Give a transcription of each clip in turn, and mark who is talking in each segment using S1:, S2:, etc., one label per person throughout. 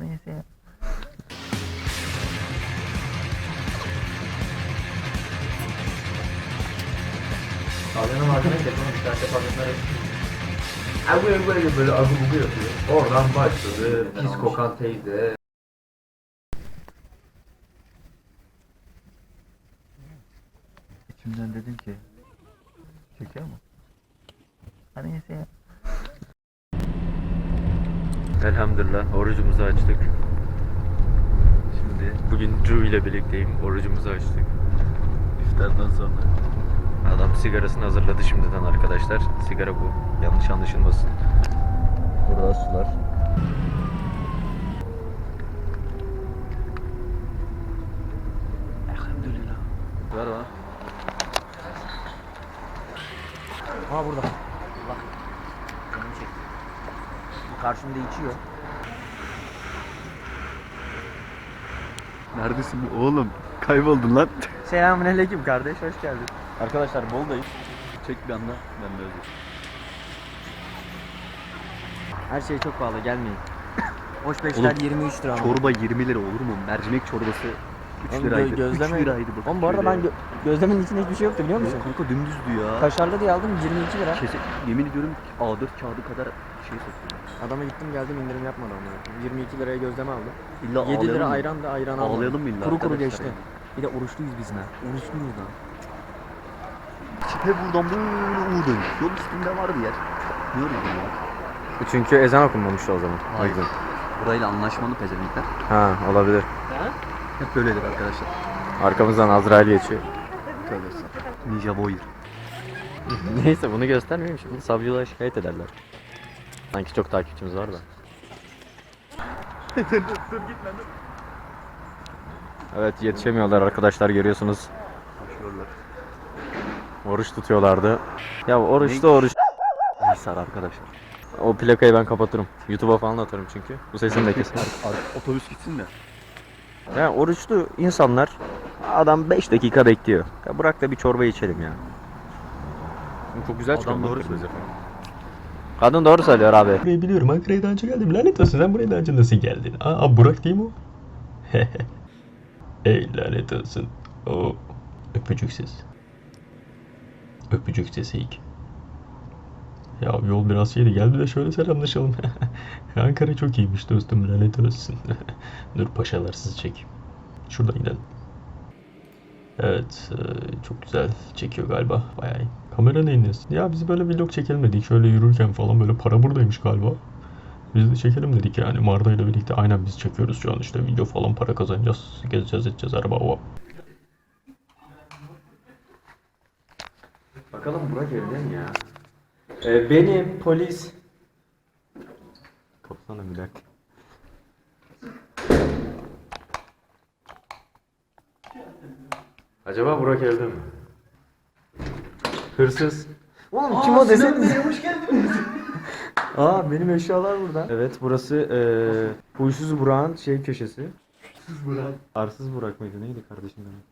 S1: Neyse ya.
S2: Kahvenin malzeme telefonu tane fabrikler Ha böyle böyle böyle azı bugu yapıyor. Oradan başladı. Pis kokan teyze.
S1: İçimden dedim ki. Çekiyor mu? Hadi neyse ya.
S3: Elhamdülillah orucumuzu açtık. Şimdi bugün Drew ile birlikteyim. Orucumuzu açtık. İftardan sonra. Adam sigarasını hazırladı şimdiden arkadaşlar. Sigara bu. Yanlış anlaşılmasın. Burada sular. Elhamdülillah. Ver bana.
S4: Ha burada. Allah. Canım çekti. Karşımda içiyor.
S3: Neredesin bu oğlum? Kayboldun lan.
S4: Selamünaleyküm kardeş, hoş geldin.
S3: Arkadaşlar Bolu'dayız. Çek bir anda. Ben de özür.
S4: Her şey çok pahalı, gelmeyin. Hoş beşler
S3: Oğlum,
S4: 23 lira ama.
S3: Çorba 20 lira olur mu? Mercimek çorbası 3
S4: Oğlum,
S3: liraydı.
S4: gö- gözleme-
S3: 3 liraydı bak.
S4: Oğlum bu arada ben gö- gözlemenin içinde hiçbir şey yoktu biliyor musun?
S3: Kanka dümdüzdü ya.
S4: Kaşarlı diye aldım 22 lira.
S3: Kesin, yemin ediyorum A4 kağıdı kadar şey satıyor.
S4: Adama gittim geldim indirim yapmadı ama. 22 liraya gözleme aldım.
S3: İlla
S4: 7
S3: ağlayalım
S4: lira
S3: mı?
S4: ayran da ayran aldım.
S3: Ağlayalım mı illa
S4: Kuru kuru
S3: arkadaşlar
S4: geçti.
S3: ya?
S4: Bir de oruçluyuz biz ne? Oruçluyuz lan.
S3: Tipe buradan böyle uğur dönüş. Yol üstünde var bir yer. Ne arıyor ya?
S4: Çünkü ezan okunmamıştı o zaman.
S3: Hayır. Burayla anlaşmalı pezevenkler.
S4: Ha olabilir.
S3: Hep böyledir arkadaşlar.
S4: Arkamızdan Azrail geçiyor.
S3: Tövbe estağfurullah. Ninja Warrior.
S4: Neyse bunu göstermeyeyim şimdi savcılığa şikayet ederler. Sanki çok takipçimiz var da. Evet yetişemiyorlar arkadaşlar görüyorsunuz.
S3: Başlıyorlar.
S4: Oruç tutuyorlardı. Ya oruç da oruç.
S3: Hisar arkadaşlar.
S4: O plakayı ben kapatırım. YouTube'a falan atarım çünkü. Bu sesini de kesin.
S3: Otobüs gitsin de.
S4: Ya oruçlu insanlar adam 5 dakika bekliyor. Ya bırak da bir çorba içelim ya. Çok güzel
S3: Adam
S4: çıkıyor.
S3: doğru
S4: bize
S3: söylüyor.
S4: falan. Kadın doğru söylüyor abi.
S5: Burayı biliyorum. Ankara'ya daha önce geldim. Lanet olsun sen buraya daha önce nasıl geldin? Aa Burak değil mi o? Ey lanet olsun. O öpücük ses. Öpücük sesi ilk. Ya yol biraz şeydi. Gel bir de şöyle selamlaşalım. Ankara çok iyiymiş dostum. Lanet olsun. Dur paşalar sizi çek. Şuradan gidelim. Evet, e, çok güzel çekiyor galiba. Bayağı iyi. Kamera neyiniz? Ya biz böyle vlog çekelim dedik. Şöyle yürürken falan böyle para buradaymış galiba. Biz de çekelim dedik yani. Marda ile birlikte aynen biz çekiyoruz şu an işte video falan para kazanacağız. Gezeceğiz edeceğiz araba o.
S4: Bakalım Burak evde mi ya? Ee, benim polis. Kapsana bir dakika. Acaba Burak evde mi? Hırsız. Oğlum kim o desene. hoş geldiniz. Aa benim eşyalar burada. Evet burası eee huysuz Burak'ın şey köşesi. Huysuz Burak. Arsız Burak mıydı neydi kardeşim benim?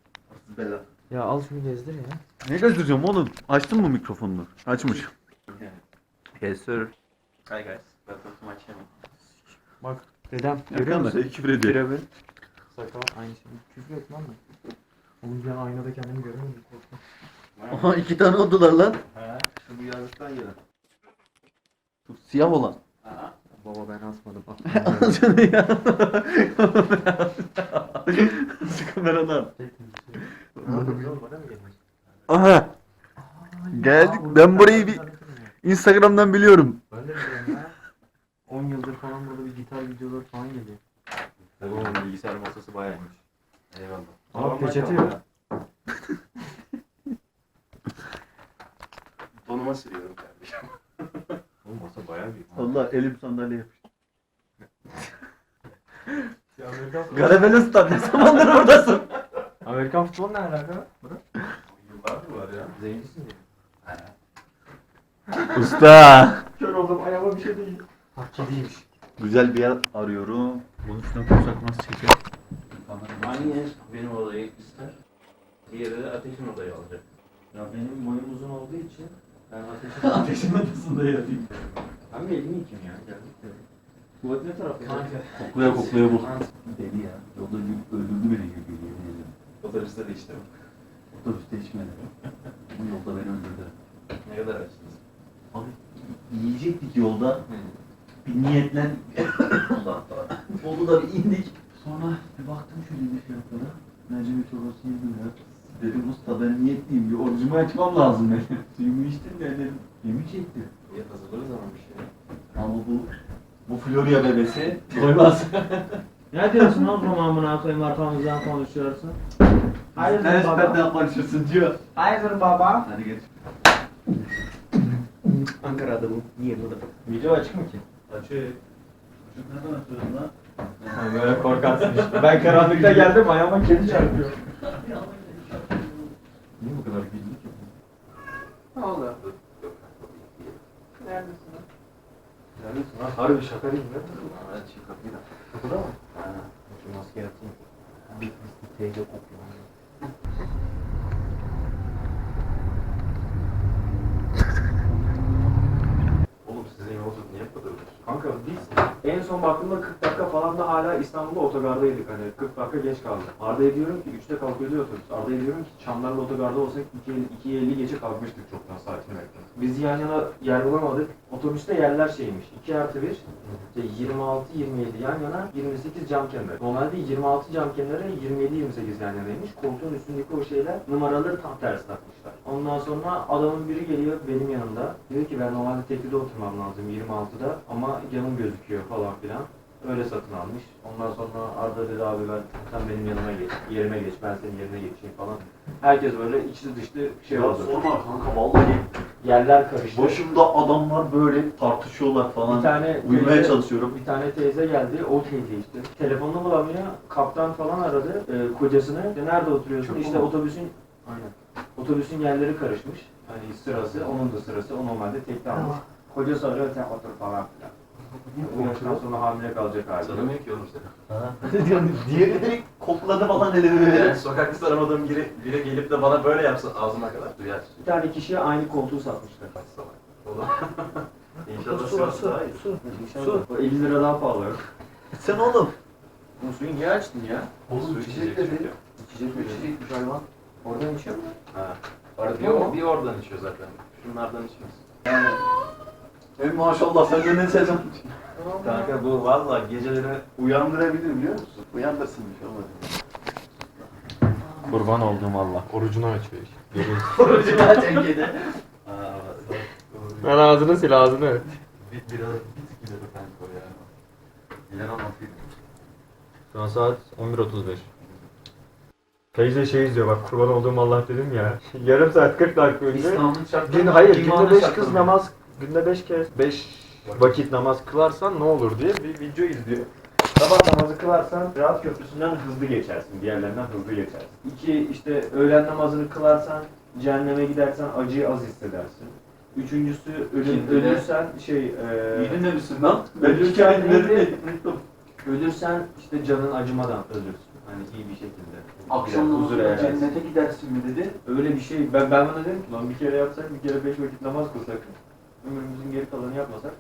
S3: Bela.
S4: Ya al şunu gezdir ya.
S3: Ne göstereceğim oğlum? Açtın mı mikrofonunu? Açmış. Yes sir. Hi guys. Welcome to my channel.
S4: Bak dedem görüyor musun?
S3: musun? Küfür ediyor.
S4: Birebir. Sakal aynı şey. Küfür etmem mi? Oğlum ben aynada kendimi görüyorum. korktum.
S3: Aha iki tane oldular lan. He. Şu bu yazlıktan gelen. Şu siyah olan.
S4: Baba ben asmadım.
S3: Anasını ya. Şu kameradan. Aha. Geldik. Ben burayı bir Instagram'dan biliyorum.
S4: Ben de biliyorum ya. 10 yıldır falan burada bir gitar videoları falan geliyor.
S2: Oğlum bilgisayar masası bayağıymış. Eyvallah.
S4: Aa peçete ya.
S2: Donuma sürüyorum kardeşim. Oğlum masa bayağı büyük.
S3: Allah elim sandalye yapıştı.
S4: Amerikan,
S3: Garabele stat ne zamandır oradasın?
S4: Amerikan futbolu ne alaka?
S2: Yıllardır var ya.
S4: Zencisin.
S3: Usta.
S2: Kör oldum ayağıma bir şey değil.
S4: Değilmiş.
S3: Güzel bir yer arıyorum. Bunun üstüne kursak nasıl çeker?
S2: Aynı benim odayı ister. Diğeri de ateşin odayı alacak.
S4: Ya benim boyum uzun olduğu için ben ateşi...
S3: Ateşin odasında yatayım.
S4: bir elimi yıkayayım ya. Geldik.
S6: Tuvalet ne tarafta?
S3: Koklaya koklaya bu. Deli ya. Yolda öldürdü beni gibi geliyor. Otobüste de içtim. Otobüste içmedi. Bu yolda beni öldürdü.
S7: Ne kadar açtınız?
S3: Abi yiyecektik yolda. Bir niyetlen. Allah Allah. Oldu da bir indik. Sonra bir baktım şöyle bir fiyatlara. Mercimek çorbası 20 lira. Dedim usta ben niyetliyim. Bir orucumu açmam lazım benim. Suyumu içtim ben dedim. Yemin çekti.
S7: Ya hazırlarız ama bir şey.
S3: Ama bu bu Florya bebesi doymaz.
S6: Ne diyorsun oğlum amına koyayım arkamızdan konuşuyorsun? Hayırdır
S3: Sen
S6: baba?
S3: benden konuşursun diyor.
S6: Hayırdır baba?
S3: Hadi geç.
S6: Ankara'da bu. Niye burada? Video açık mı ki?
S3: Açık. Nereden açıyorsun lan?
S6: Böyle korkarsın işte. Ben karanlıkta geldim ayağıma kedi çarpıyor.
S3: Niye bu kadar güldük ki?
S6: Ne oldu? Neredesin lan? Neredesin lan? Harbi şaka değil mi?
S3: Evet şu kapıyı da.
S6: Burada mı? Ha. Şu maske atayım. Bitlisli teyze kokuyor.
S7: Oğlum sizin yolculuk niye bu kadar uzun?
S4: Kanka biz en son baktığımda 40 dakika falan da hala İstanbul'da otogardaydık hani 40 dakika geç kaldı. Arda'ya diyorum ki 3'te kalkıyordu otobüs. Arda'ya diyorum ki Çamlarlı otogarda olsak 2.50 2.50 geçe kalkmıştık çoktan saatini bekledim. Biz yan yana yer bulamadık. Otobüste yerler şeymiş. 2 artı 1, işte 26 27 yan yana 28 cam kemer. Normalde 26 cam kenarı 27 28 yan yanaymış. Koltuğun üstündeki o şeyler numaraları tam tersi takmışlar. Ondan sonra adamın biri geliyor benim yanımda. Diyor ki ben normalde tekide oturmam lazım 26'da ama yanım gözüküyor falan filan. Öyle satın almış. Ondan sonra Arda dedi abi ben sen benim yanıma geç, yerime geç, ben senin yerine geçeyim falan. Herkes böyle içli dışlı şey
S3: Ya
S4: oldu.
S3: sorma kanka vallahi
S4: Yerler karıştı.
S3: başımda adamlar böyle tartışıyorlar falan.
S4: Bir tane
S3: Uyumaya
S4: teyze-
S3: çalışıyorum.
S4: Bir tane teyze geldi, o teyze işte. Telefonunu bulamıyor, kaptan falan aradı e, kocasını. İşte nerede oturuyorsun?
S3: Çok
S4: işte
S3: mu?
S4: otobüsün, aynen. Otobüsün yerleri karışmış. Hani sırası, onun da sırası. O normalde tekte almış. Kocası arıyor, sen otur falan filan. Bu yaştan sonra hamile kalacak hali.
S7: Tanımıyor ki oğlum seni.
S3: Diğeri direkt kokladı falan dedi böyle.
S7: Yani sokakta tanımadığım biri, biri gelip de bana böyle yapsa ağzıma kadar duyar.
S4: Bir tane kişiye aynı koltuğu satmışlar.
S7: Salak. Oğlum. İnşallah Sivas daha iyi.
S4: Su. O 50 lira daha pahalı.
S3: Sen oğlum.
S4: Bu suyu niye açtın ya?
S7: Su içecek çünkü.
S4: İçecek mi? İçecekmiş hayvan. Oradan içiyor mu?
S7: Ha. Var bir, bir oradan içiyor zaten. Şunlardan içmez.
S3: Yani. Ey maşallah sen de ne sezon.
S7: Kanka bu valla geceleri
S3: Uyandırabilir biliyor musun? Uyandırsın olmaz.
S6: Kurban olduğum Allah.
S5: Orucunu açıyor işte.
S3: Orucuna çekedi.
S7: Aa,
S6: Ben ağzını sil ağzını.
S7: bir, biraz bir tık ileri kanka o ya. Bilen anlatayım.
S6: Şu an saat 11.35. Teyze şey izliyor bak kurban olduğum Allah dedim ya. Yarım saat 40 dakika önce.
S3: İslam'ın şartları.
S6: Gün, hayır günde 5
S3: şartları.
S6: kız namaz, günde 5 kez 5 vakit namaz kılarsan ne olur diye bir video izliyor.
S4: Sabah namazı kılarsan Rahat Köprüsü'nden hızlı geçersin. Diğerlerinden hızlı geçersin. İki işte öğlen namazını kılarsan cehenneme gidersen acıyı az hissedersin. Üçüncüsü ölüm,
S3: İkindi de-
S4: ölürsen şey e,
S3: İyi dinlemişsin lan. Ben
S4: Ölürken
S3: kere
S4: neydi?
S3: unuttum.
S4: ölürsen işte canın acımadan ölürsün. Hani iyi bir şekilde.
S3: Akşam
S4: Biraz huzura erersin.
S3: cennete gidersin mi dedi.
S4: Öyle bir şey. Ben ben bana dedim ki lan bir kere yapsak bir kere beş vakit namaz kılsak ömrümüzün geri kalanını yapmasak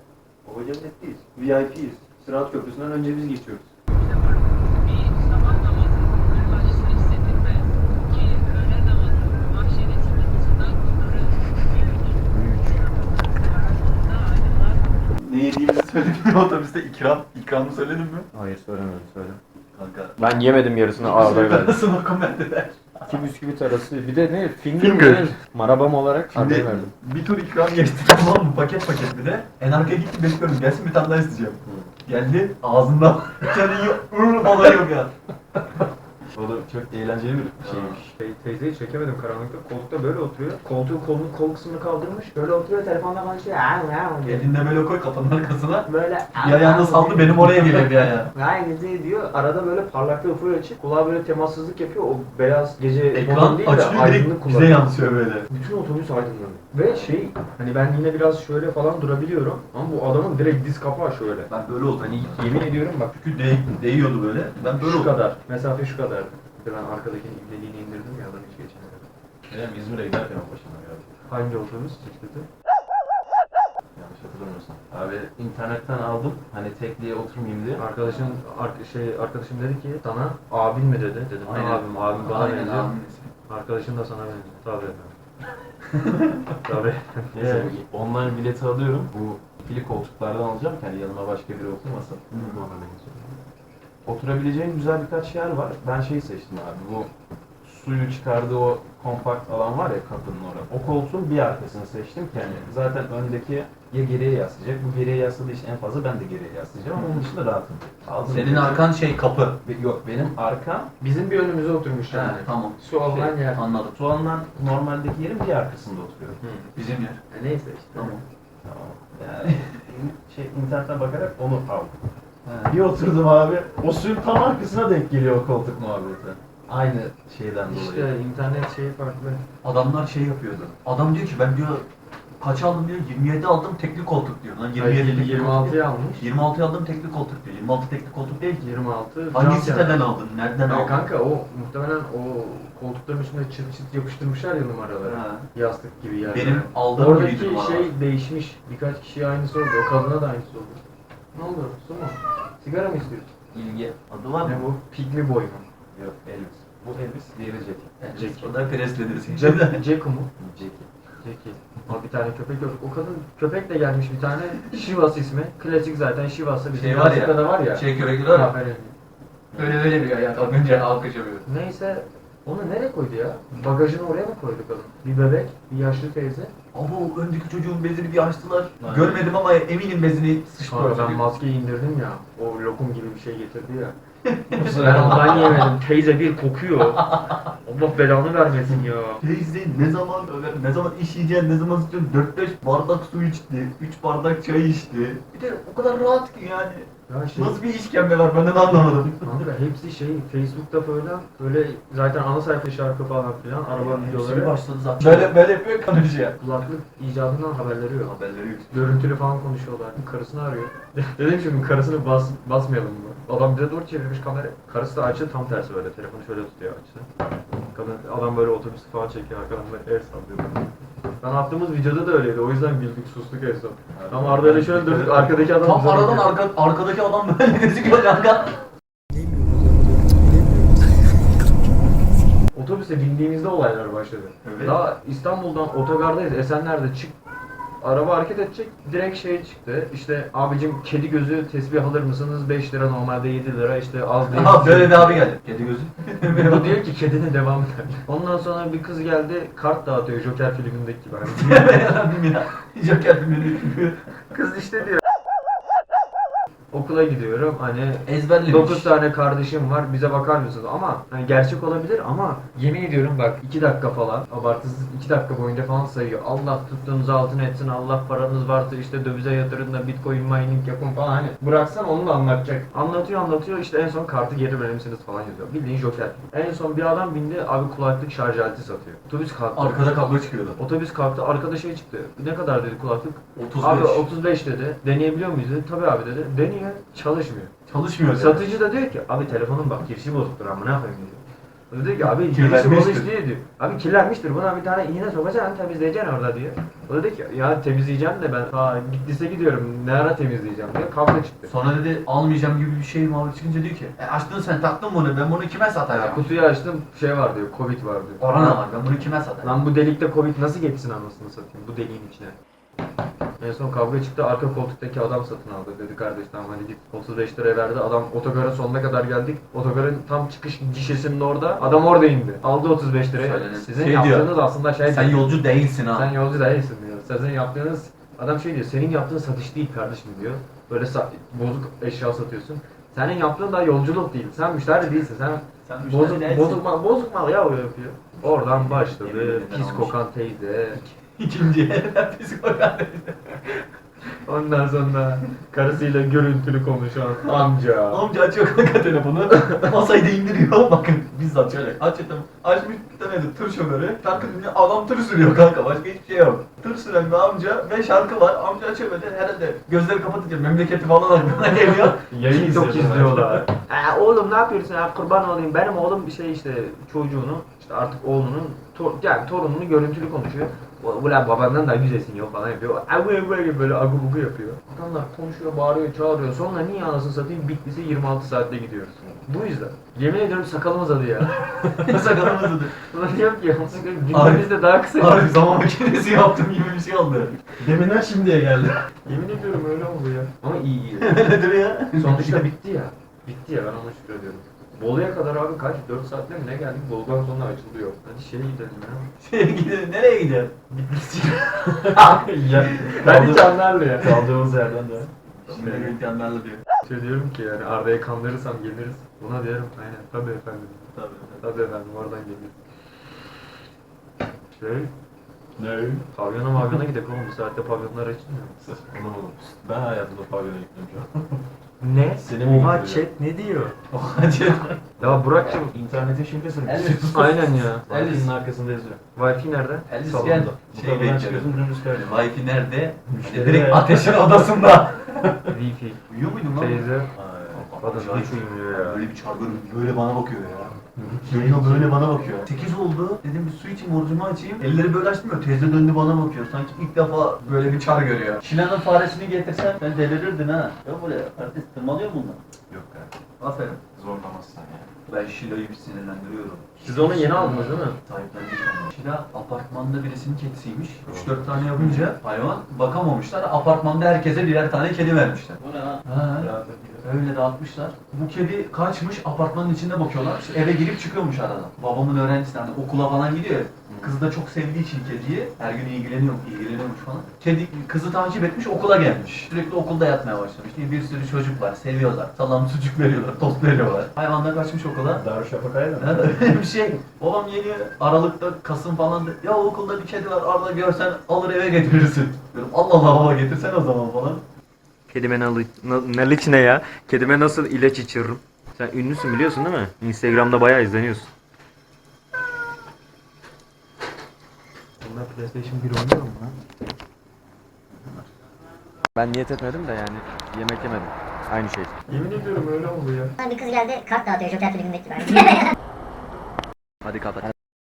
S4: baba cennetteyiz. VIP'yiz. Sırat Köprüsü'nden önce biz geçiyoruz.
S3: Ne yediğimizi söyledim mi otobüste? İkram. İkramı söyledim mi?
S6: Hayır söylemedim söyle.
S3: Kanka.
S6: Ben yemedim yarısını Arda'ya verdim.
S3: Nasıl okum ben.
S6: İki bisküvit arası bir de ne finger,
S3: Finger.
S6: marabam olarak
S3: Şimdi
S6: verdim.
S3: bir tur ikram geçti tamam mı? Paket paket bir de. En arkaya gitti bekliyorum. Gelsin bir tane daha isteyeceğim. Geldi ağzından. Yiyor. Ürün olay yok ya. Oğlum çok eğlenceli bir şeymiş.
S4: Şey, teyzeyi çekemedim karanlıkta. Koltukta böyle oturuyor. Koltuğu kolun kol kısmını kaldırmış. Böyle oturuyor telefonla konuşuyor.
S3: Elinde böyle koy kafanın arkasına.
S4: Böyle
S3: Bir ayağını saldı benim oraya geliyor bir ayağı.
S4: Aynı şey diyor. Arada böyle parlaklığı full açık. Kulağa böyle temassızlık yapıyor. O beyaz gece
S3: Ekran
S4: değil de
S3: açılıyor direkt
S4: aydınlık
S3: bize
S4: kullanıyor.
S3: yansıyor böyle.
S4: Bütün otobüs aydınlanıyor. Ve şey hani ben yine biraz şöyle falan durabiliyorum. Ama bu adamın direkt diz kapağı şöyle.
S3: Ben böyle oldum.
S4: Hani yemin ediyorum bak
S3: Çünkü değ, değiyordu böyle. Ben böyle
S4: şu
S3: oldum.
S4: kadar. Mesafe şu kadar. Ben arkadakinin ibleliğini indirdim ya adam hiç geçemedi.
S7: Benim İzmir'e giderken o başıma geldi.
S4: Hangi otobüs çıktı?
S7: Yanlış hatırlamıyorsam.
S2: Abi internetten aldım. Hani tekliğe oturmayayım diye. Arkadaşın ark- şey arkadaşım dedi ki sana abin mi dedi? Dedim ne abim? Abim bana
S3: Aynen
S2: benziyor.
S3: abim.
S2: Arkadaşın da sana benziyor. Tabii efendim. Tabii. Neyse, online bileti alıyorum. Bu ikili koltuklardan alacağım ki hani yanıma başka biri oturmasın. Bana benziyor. Oturabileceğin güzel birkaç yer var. Ben şey seçtim abi. Bu suyu çıkardığı o kompakt alan var ya kapının orada. O koltuğun bir arkasını seçtim ki hani zaten öndeki ya geriye yaslayacak. Bu geriye yasladığı için en fazla ben de geriye yaslayacağım ama onun dışında rahatım. Aldım
S3: Senin arkan şey kapı.
S2: Be- Yok benim arkam bizim bir önümüze oturmuş
S3: Ha,
S2: yani.
S3: tamam.
S2: Su alınan yer.
S3: Anladım.
S2: Su alınan normaldeki yerin bir arkasında oturuyorum.
S3: Bizim yer.
S2: E neyse işte.
S3: Tamam.
S2: Tamam. Yani şey internetten bakarak onu aldım. Bir oturdum abi. O suyun tam arkasına denk geliyor o koltuk muhabbeti. Aynı şeyden dolayı.
S4: İşte internet şeyi farklı.
S3: Adamlar şey yapıyordu. Adam diyor ki ben diyor kaç aldım diyor 27 aldım tekli koltuk diyor. Lan 27
S4: Hayır,
S3: tekli koltuk
S4: 26'ya almış.
S3: 26 aldım tekli koltuk diyor. 26 tekli koltuk değil ki.
S4: 26.
S3: Hangi
S4: cam
S3: siteden
S4: kenarı.
S3: aldın? Nereden
S4: Ya
S3: aldın?
S4: kanka o muhtemelen o koltukların üstüne çıt çıt yapıştırmışlar ya numaraları.
S3: Ha.
S4: Yastık gibi yani.
S3: Benim aldığım
S4: Oradaki
S3: gibiydi
S4: şey değişmiş. Birkaç kişiye aynısı oldu. O kadına da aynısı oldu. Ne oldu? Su mu? Sigara mı istiyorsun?
S3: İlgi. Adı var mı?
S4: Ne bu? Pigmi boy mu?
S2: Yok Elvis. Bu Elvis, diğeri Jackie.
S3: Jackie. O da presledir.
S4: Jack, Jack mu?
S2: Jackie.
S4: Jackie. Ama bir tane köpek yok. O kadın köpekle gelmiş bir tane. Shivas ismi. Klasik zaten Shivas'ta bizim
S3: Şey var ya,
S4: da var ya.
S3: Şey köpekli var ya. Öyle öyle bir hayat. Akınca alkış yapıyor.
S4: Neyse onu nereye koydu ya? Bagajını oraya mı koydu kadın? Bir bebek, bir yaşlı teyze.
S3: Ama öndeki çocuğun bezini bir açtılar.
S2: Aynen.
S3: Görmedim ama eminim bezini sıçtı.
S4: Sonra ben maskeyi indirdim ya. O lokum gibi bir şey getirdi ya. Ben ondan yemedim. Teyze bir kokuyor. Allah belanı vermesin ya.
S3: Teyze ne zaman öyle, ne zaman işeyeceksin, ne zaman istiyorsun? 4-5 bardak su içti, 3 bardak çay içti. Bir de o kadar rahat ki yani.
S4: Ya şey,
S3: Nasıl bir işkembe var ben de anlamadım.
S4: Kanka hepsi şey Facebook'ta falan böyle zaten ana sayfa şarkı falan filan araba videoları
S3: başladı zaten. Böyle böyle yapıyor konuşuyor.
S4: kulaklık icadından haberleri yok.
S3: Haberleri yok.
S4: Görüntülü falan konuşuyorlar. Karısını arıyor. Dedim şimdi karısını bas, basmayalım mı? Adam bize doğru çevirmiş kamera. Karısı da açı tam tersi böyle. Telefonu şöyle tutuyor açı. Kadın, adam böyle otobüs falan çekiyor arkadan böyle el sallıyor. Ben attığımız videoda da öyleydi. O yüzden güldük sustuk en son. Ama Arda ile şöyle durduk. Arkadaki adam
S3: Tam
S4: bize
S3: aradan
S4: bakıyor.
S3: arka, arkadaki adam böyle gözüküyor kanka.
S4: Otobüse bindiğimizde olaylar başladı.
S3: Evet.
S4: Daha İstanbul'dan otogardayız. Esenler'de çık araba hareket edecek. Direkt şey çıktı. İşte abicim kedi gözü tesbih alır mısınız? 5 lira normalde 7 lira işte az değil.
S3: Aha böyle bir abi geldi. Kedi gözü.
S4: Bu diyor ki kedinin devam eder. Ondan sonra bir kız geldi kart dağıtıyor Joker filmindeki gibi. Hani
S3: Joker filmini.
S4: kız işte diyor. Okula gidiyorum hani
S3: Ezberlemiş.
S4: 9 tane kardeşim var bize bakar mısınız? Ama hani gerçek olabilir ama yemin ediyorum bak 2 dakika falan abartısız 2 dakika boyunca falan sayıyor. Allah tuttuğunuz altın etsin Allah paranız varsa işte dövize yatırın da bitcoin mining yapın falan hani bıraksan onu da anlatacak. Anlatıyor anlatıyor işte en son kartı geri verir misiniz falan yazıyor. Bildiğin joker. En son bir adam bindi abi kulaklık şarj aleti satıyor. Otobüs kalktı.
S3: Arkada kablo çıkıyordu.
S4: Otobüs kalktı arkada şey çıktı. Ne kadar dedi kulaklık?
S3: 35.
S4: Abi 35 dedi. Deneyebiliyor muyuz dedi. Tabii abi dedi. Deniyor. Çalışmıyor.
S3: Çalışmıyor.
S4: Satıcı da diyor ki abi telefonun bak girişi bozuktur ama ne yapayım diyor. O da diyor ki abi girişi bozuk diyor diyor. Abi kirlenmiştir buna bir tane iğne sokacaksın temizleyeceksin orada diyor. O da diyor ki ya temizleyeceğim de ben ha gittiyse gidiyorum ne ara temizleyeceğim diyor. Kavga çıktı.
S3: Sonra dedi almayacağım gibi bir şey muhabbet çıkınca diyor ki e açtın sen taktın bunu ben bunu kime
S4: Ya,
S3: satacağım?
S4: kutuyu açtım şey var diyor covid var diyor.
S3: Korona var ben bunu kime satacağım?
S4: Lan bu delikte covid nasıl geçsin anasını satayım bu deliğin içine. En son kavga çıktı arka koltuktaki adam satın aldı. Dedi kardeş tamam hadi git 35 liraya verdi. Adam otogarın sonuna kadar geldik. Otogarın tam çıkış gişesinin orada adam orada indi. Aldı 35 liraya.
S3: Söylenen-
S4: sizin
S3: şey diyor,
S4: yaptığınız aslında şey
S3: Sen yolcu değilsin ha.
S4: sen yolcu değilsin diyor. Sizin yaptığınız adam şey diyor senin yaptığın satış değil kardeşim diyor. Böyle sa- bozuk eşya satıyorsun. Senin yaptığın da yolculuk değil. Sen müşteri değilsin. Sen
S3: Sen müşteri
S4: bozuk,
S3: değilsin.
S4: bozuk mal bozuk mal ya o yapıyor. Oradan başladı. Pis kokan teyze
S3: İkinci elden psikopat.
S4: Ondan sonra karısıyla görüntülü konuşan amca.
S3: Amca açıyor kanka telefonu. Masayı da indiriyor. Bakın bizzat şöyle açtım. Açmış bir tane de tır şoförü. Takım adam tır sürüyor kanka. Başka hiçbir şey yok. Tır süren bir amca ve şarkı var. Amca açıyor böyle herhalde gözleri kapatınca memleketi falan aklına geliyor.
S4: Yayın çok
S3: İzliyorlar.
S4: Ee, oğlum ne yapıyorsun ya kurban olayım benim oğlum bir şey işte çocuğunu işte artık oğlunun tor yani torununu görüntülü konuşuyor. Ulan babandan da güzelsin yok falan yapıyor. Böyle böyle böyle agu bugu yapıyor. Adamlar konuşuyor, bağırıyor, çağırıyor. Sonra niye anasını satayım Bitlis'e 26 saatte gidiyoruz. Bu yüzden. Yemin ediyorum sakalım uzadı ya.
S3: Sakalımız uzadı.
S4: Ulan diyorum ki günlerimiz de daha kısa.
S3: Abi zaman makinesi yaptım gibi bir şey oldu. Deminden şimdiye geldi.
S4: Yemin ediyorum öyle oldu ya. Ama iyi iyi.
S3: Nedir ya?
S4: Sonuçta bitti ya. Bitti ya ben ona şükrediyorum. Bolu'ya kadar abi kaç? 4 saatte mi ne geldik? Bolu'dan sonra açılıyor. Hadi şeye gidelim.
S3: Şeye gidelim. Nereye gidelim?
S2: ya,
S4: Ben hiç anlarlı ya.
S2: Kaldığımız yerden de.
S3: Şimdi imkanlarla diyor.
S4: Şey diyorum ki yani Arda'yı kandırırsam geliriz. Buna diyorum aynen tabii efendim.
S3: Tabii.
S4: Tabii efendim oradan geliriz. Şey,
S2: Ne?
S4: pavyona mavyona gidelim oğlum bu saatte pavyonlar açılmıyor.
S2: Anlamadım. Ben hayatımda pavyona gittim şu an.
S4: Ne?
S2: Seni mi
S4: Oha
S2: gidiyor?
S4: chat ne diyor?
S3: Hadi.
S4: Ya Burak'cığım
S2: İnternete şifre
S3: Elvis.
S2: sürmüşsün.
S4: aynen ya.
S2: Elvis'in arkasında yazıyor.
S4: Wi-Fi nerede?
S3: Elvis
S2: Salonda.
S3: gel. Şey
S2: kapıdan
S3: bekliyorum.
S2: çıkıyorsun dümdüz karşı.
S3: Wi-Fi nerede?
S2: Müşteri
S3: Direkt ateşin odasında.
S4: Wi-Fi.
S3: Uyuyor muydun lan?
S4: Teyze.
S2: Ay,
S4: Kadın hiç uyumuyor ya.
S3: Böyle bir çarpıyor, böyle bana bakıyor ya. Geliyor böyle bana bakıyor. 8 oldu. Dedim bir su içeyim, orucumu açayım. Elleri böyle açmıyor. Teyze döndü bana bakıyor. Sanki ilk defa böyle bir çar görüyor. Şilan'ın faresini getirsen sen delirirdin ha. Yok böyle artist tırmalıyor mu bunlar?
S2: Yok kanka.
S3: Aferin.
S2: Zorlamazsan yani.
S3: Ben Şila'yı bir sinirlendiriyorum.
S4: Siz onu yeni aldınız değil mi?
S3: Sahiplendik onu. Şila apartmanda birisinin kedisiymiş. 3-4 tane yapınca hayvan bakamamışlar. Apartmanda herkese birer tane kedi vermişler. Bu ne lan? Ha.
S2: Rahat.
S3: Öyle dağıtmışlar. Bu kedi kaçmış apartmanın içinde bakıyorlar. İşte eve girip çıkıyormuş arada. Babamın öğrencisi hani okula falan gidiyor. ya. Kız da çok sevdiği için kediyi her gün ilgileniyor, ilgileniyormuş falan. Kedi kızı takip etmiş okula gelmiş. Sürekli okulda yatmaya başlamış. Diye bir sürü çocuk var, seviyorlar. Salam sucuk veriyorlar, tost veriyorlar. Hayvanlar kaçmış okula.
S2: Darüşşafaka'yla mı?
S3: Ha, Öyle bir şey. Babam yeni Aralık'ta, Kasım falan da, ya okulda bir kedi var Arda görsen alır eve getirirsin. Diyorum Allah Allah baba getirsen o zaman falan.
S8: Kedime nalı, na- nalıç ne ya? Kedime nasıl ilaç içiririm? Sen ünlüsün biliyorsun değil mi? Instagram'da bayağı izleniyorsun.
S4: Bunlar PlayStation 1 oynuyor mu lan?
S8: Ben niyet etmedim de yani yemek yemedim. Aynı şey.
S4: Yemin ediyorum öyle oldu ya.
S9: Bir kız geldi kart dağıtıyor Joker filmindeki gibi.
S8: Hadi kapat.